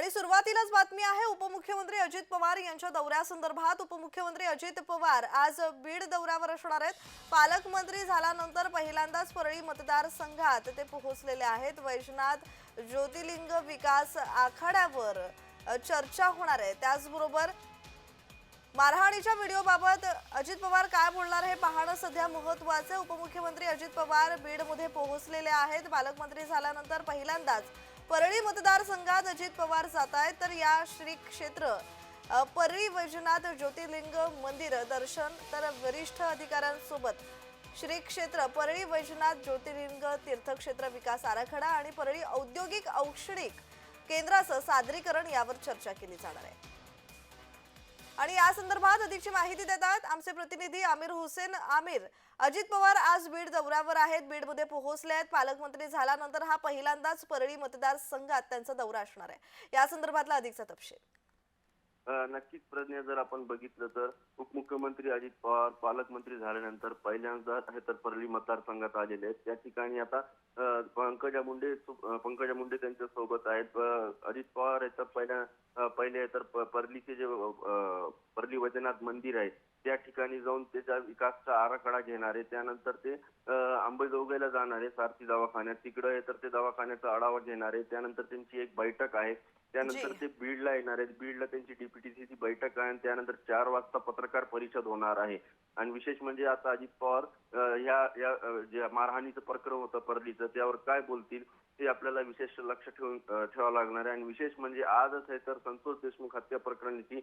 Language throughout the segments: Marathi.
आणि सुरुवातीलाच बातमी आहे उपमुख्यमंत्री अजित पवार यांच्या दौऱ्यासंदर्भात. उपमुख्यमंत्री अजित पवार आज बीड दौऱ्यावर असणार आहेत. पालकमंत्री झाल्यानंतर पहिल्यांदाच परळी मतदारसंघात ते पोहोचलेले आहेत. वैजनाथ ज्योतिर्लिंग विकास आखाड्यावर चर्चा होणार आहे. त्याचबरोबर मारहाणीच्या व्हिडिओबाबत अजित पवार काय बोलणार हे पाहणं सध्या महत्वाचं आहे. उपमुख्यमंत्री अजित पवार बीडमध्ये पोहोचलेले आहेत. पालकमंत्री झाल्यानंतर पहिल्यांदाच परळी मतदारसंघात अजित पवार जात आहेत. तर या श्री क्षेत्र परळी वैजनाथ ज्योतिर्लिंग मंदिर दर्शन तर वरिष्ठ अधिकाऱ्यांसोबत श्री क्षेत्र परळी वैजनाथ ज्योतिर्लिंग तीर्थक्षेत्र विकास आराखडा आणि परळी औद्योगिक औक्षणिक केंद्राचं सादरीकरण यावर चर्चा केली जाणार आहे. आणि या संदर्भात अधिकची माहिती देतात आमचे प्रतिनिधी आमिर हुसेन. आमिर अजित पवार आज बीड दौऱ्यावर आहेत. बीडमध्ये पोहोचले आहेत. पालकमंत्री झाल्यानंतर हा पहिल्यांदाच परळी मतदारसंघात त्यांचा दौरा असणार आहे. या संदर्भातला अधिकचा तपशील. नक्कीच प्रज्ञा जर आपण बघितलं तर उपमुख्यमंत्री अजित पवार पालकमंत्री झाल्यानंतर पहिल्यांदा हे तर परळी मतदारसंघात आलेले आहेत. त्या ठिकाणी आता पंकजा मुंडे पंकजा मुंडे त्यांच्यासोबत आहेत अजित पवार हे तर पहिल्या पहिले तर परलीचे जे परली वैद्यनाथ मंदिर आहे त्या ठिकाणी जाऊन त्याच्या विकासचा आराखडा घेणार आहे. त्यानंतर ते अंबेजोगाईला जाणार आहे सारथी दवाखान्यात. तिकडं आहे तर ते दवाखान्याचा आढावा घेणार आहे. त्यानंतर त्यांची एक बैठक आहे. त्यानंतर. ते बीडला येणार आहेत. बीडला त्यांची डीपीटीसीची बैठक आहे आणि त्यानंतर चार वाजता पत्रकार परिषद होणार आहे. आणि विशेष म्हणजे आता अजित पवार ह्या या जे मारहाणीचं प्रकरण होतं परलीचं त्यावर काय बोलतील ते आपल्याला विशेष लक्ष ठेवून ठेवावं लागणार आहे. आणि विशेष म्हणजे आजच आहे तर संतोष देशमुख हत्या प्रकरणाची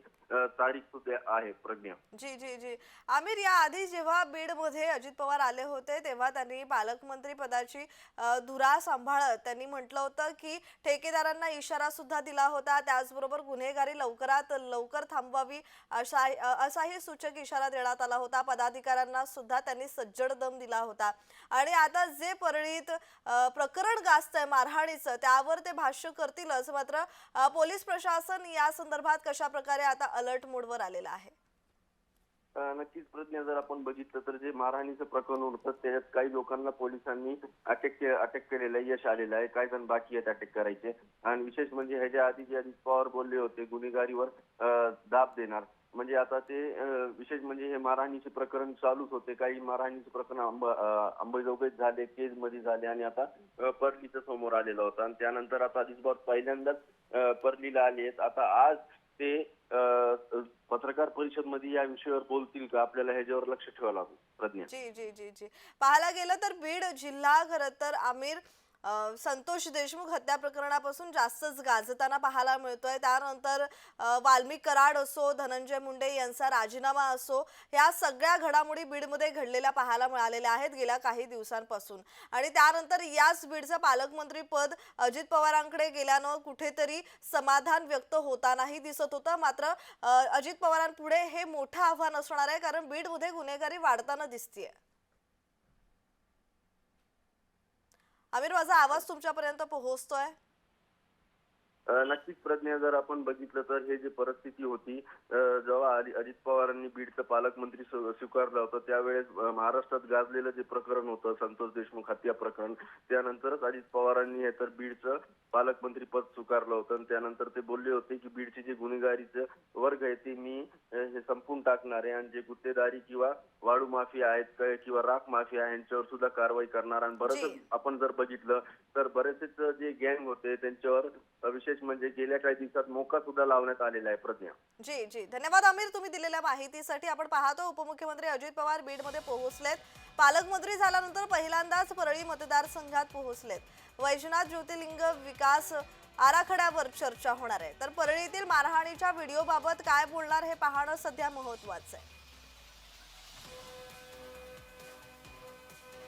तारीख सुद्धा आहे प्रज्ञा. जी जी जी. आमिर या आधी जेव्हा बीडमध्ये अजित पवार आले होते तेव्हा त्यांनी पालकमंत्री पदाची धुरा सांभाळत त्यांनी म्हटलं होतं की ठेकेदारांना इशारा सुद्धा दिला होता. त्याचबरोबर गुन्हेगारी लवकरात लवकर थांबवावी अशा असाही सूचक इशारा देण्यात आला होता. पदाधिकाऱ्यांना सुद्धा त्यांनी सज्जड दम दिला होता. आणि आता जे परळीत प्रकरण गाजतंय मारहाणीचं त्यावर ते भाष्य करतीलच. मात्र पोलीस प्रशासन या संदर्भात कशा प्रकारे आता अलर्ट मोडवर आलेलं आहे? नक्कीच प्रज्ञा जर आपण बघितलं तर जे मारहाणीचं प्रकरण होतं त्याच्यात काही लोकांना पोलिसांनी अटक अटक केलेलं यश आलेलं आहे. काही जण बाकी आहेत अटक करायचे. आणि विशेष म्हणजे ह्याच्या आधी जे अजित पवार बोलले होते गुन्हेगारीवर दाब देणार. म्हणजे आता ते विशेष म्हणजे हे मारहाणीचे प्रकरण चालूच होते. काही मारहाणीचे प्रकरण अंब झाले केजमध्ये झाले आणि आता परलीचं समोर आलेलं होता. आणि त्यानंतर आता अजित पवार पहिल्यांदाच परलीला आले आहेत. आता आज ते पत्रकार परिषदमध्ये या विषयावर बोलतील का? आपल्याला ह्याच्यावर लक्ष ठेवावं लागेल. प्रज्ञा. जी जी जी जी. पाहायला गेलं तर बीड जिल्हा खरं तर आमिर संतोष देशमुख हत्या प्रकरणापासून जास्तच गाजताना पाहायला मिळतोय. त्यानंतर वाल्मिक कराड असो धनंजय मुंडे यांचा राजीनामा असो या सगळ्या घडामोडी बीडमध्ये घडलेल्या पाहायला मिळालेल्या आहेत गेल्या काही दिवसांपासून. आणि त्यानंतर याच बीडचं पालकमंत्री पद अजित पवारांकडे गेल्यानं कुठेतरी समाधान व्यक्त होतानाही दिसत होतं. मात्र अजित पवारांपुढे हे मोठं आव्हान असणार आहे कारण बीडमध्ये गुन्हेगारी वाढताना दिसतीये. आमिर माझा आवाज तुमच्यापर्यंत पोहोचतोय. नक्कीच प्रज्ञा जर आपण बघितलं तर हे जे परिस्थिती होती जेव्हा अजि- अजित पवारांनी बीडचं पालकमंत्री स्वी- स्वीकारलं होतं त्यावेळेस महाराष्ट्रात गाजलेलं जे प्रकरण होतं संतोष देशमुख हत्या प्रकरण त्यानंतरच अजित पवारांनी हे तर बीडचं पालकमंत्री पद स्वीकारलं होतं आणि त्यानंतर ते बोलले होते की बीडचे जे गुन्हेगारीचे वर्ग आहे ते मी हे संपून टाकणार आहे आणि जे गुत्तेदारी किंवा वाळू माफिया आहेत किंवा राख माफिया आहे यांच्यावर सुद्धा कारवाई करणार आणि बरंच. आपण जर बघितलं तर बरेचसेच जे गँग होते त्यांच्यावर अ, विशेष म्हणजे गेल्या काही दिवसात मोका सुद्धा लावण्यात आलेला आहे प्रज्ञा. जी जी. धन्यवाद आमिर तुम्ही दिलेल्या माहितीसाठी आपण पाहतो उपमुख्यमंत्री अजित पवार बीडमध्ये पोहोचलेत. पालकमंत्री झाल्यानंतर पहिल्यांदाच परळी मतदारसंघात पोहोचलेत. वैजनाथ ज्योतिर्लिंग विकास आराखड्यावर चर्चा होणार आहे. तर परळीतील मारहाणीच्या व्हिडिओबाबत काय बोलणार हे पाहणं सध्या महत्वाचं आहे.